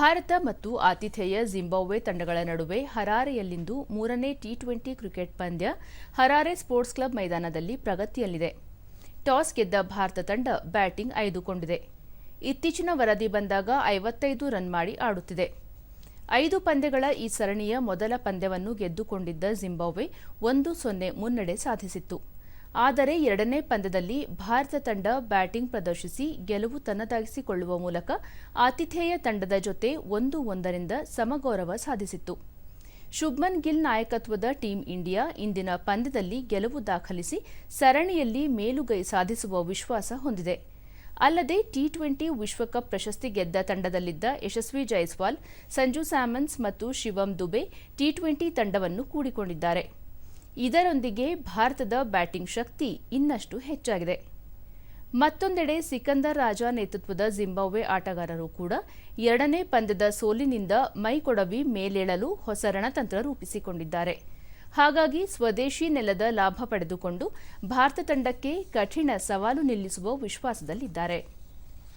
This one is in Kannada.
ಭಾರತ ಮತ್ತು ಆತಿಥೇಯ ಜಿಂಬಾಬ್ವೆ ತಂಡಗಳ ನಡುವೆ ಹರಾರೆಯಲ್ಲಿಂದು ಮೂರನೇ ಟಿ ಟ್ವೆಂಟಿ ಕ್ರಿಕೆಟ್ ಪಂದ್ಯ ಹರಾರೆ ಸ್ಪೋರ್ಟ್ಸ್ ಕ್ಲಬ್ ಮೈದಾನದಲ್ಲಿ ಪ್ರಗತಿಯಲ್ಲಿದೆ. ಟಾಸ್ ಗೆದ್ದ ಭಾರತ ತಂಡ ಬ್ಯಾಟಿಂಗ್ ಆಯ್ದುಕೊಂಡಿದೆ. ಇತ್ತೀಚಿನ ವರದಿ ಬಂದಾಗ ಐವತ್ತೈದು ರನ್ ಮಾಡಿ ಆಡುತ್ತಿದೆ. ಐದು ಪಂದ್ಯಗಳ ಈ ಸರಣಿಯ ಮೊದಲ ಪಂದ್ಯವನ್ನು ಗೆದ್ದುಕೊಂಡಿದ್ದ ಜಿಂಬಾಬ್ವೆ ಒಂದು ಸೊನ್ನೆ ಮುನ್ನಡೆ ಸಾಧಿಸಿತ್ತು. ಆದರೆ ಎರಡನೇ ಪಂದ್ಯದಲ್ಲಿ ಭಾರತ ತಂಡ ಬ್ಯಾಟಿಂಗ್ ಪ್ರದರ್ಶಿಸಿ ಗೆಲುವು ತನ್ನದಾಗಿಸಿಕೊಳ್ಳುವ ಮೂಲಕ ಆತಿಥೇಯ ತಂಡದ ಜೊತೆ ಒಂದು ಒಂದರಿಂದ ಸಮಗೌರವ ಸಾಧಿಸಿತ್ತು. ಶುಭ್ಮನ್ ಗಿಲ್ ನಾಯಕತ್ವದ ಟೀಂ ಇಂಡಿಯಾ ಇಂದಿನ ಪಂದ್ಯದಲ್ಲಿ ಗೆಲುವು ದಾಖಲಿಸಿ ಸರಣಿಯಲ್ಲಿ ಮೇಲುಗೈ ಸಾಧಿಸುವ ವಿಶ್ವಾಸ ಹೊಂದಿದೆ. ಅಲ್ಲದೆ ಟಿ ಟ್ವೆಂಟಿ ವಿಶ್ವಕಪ್ ಪ್ರಶಸ್ತಿ ಗೆದ್ದ ತಂಡದಲ್ಲಿದ್ದ ಯಶಸ್ವಿ ಜೈಸ್ವಾಲ್, ಸಂಜು ಸ್ಯಾಮನ್ಸ್ ಮತ್ತು ಶಿವಂ ದುಬೆ ಟಿ ಟ್ವೆಂಟಿ ತಂಡವನ್ನು ಕೂಡಿಕೊಂಡಿದ್ದಾರೆ. ಇದರೊಂದಿಗೆ ಭಾರತದ ಬ್ಯಾಟಿಂಗ್ ಶಕ್ತಿ ಇನ್ನಷ್ಟು ಹೆಚ್ಚಾಗಿದೆ. ಮತ್ತೊಂದೆಡೆ ಸಿಕಂದರ್ ರಾಜ ನೇತೃತ್ವದ ಜಿಂಬಾಬ್ವೆ ಆಟಗಾರರು ಕೂಡ ಎರಡನೇ ಪಂದ್ಯದ ಸೋಲಿನಿಂದ ಮೈಕೊಡವಿ ಮೇಲೇಳಲು ಹೊಸ ರಣತಂತ್ರ ರೂಪಿಸಿಕೊಂಡಿದ್ದಾರೆ. ಹಾಗಾಗಿ ಸ್ವದೇಶಿ ನೆಲದ ಲಾಭ ಪಡೆದುಕೊಂಡು ಭಾರತ ತಂಡಕ್ಕೆ ಕಠಿಣ ಸವಾಲು ನಿಲ್ಲಿಸುವ ವಿಶ್ವಾಸದಲ್ಲಿದ್ದಾರೆ.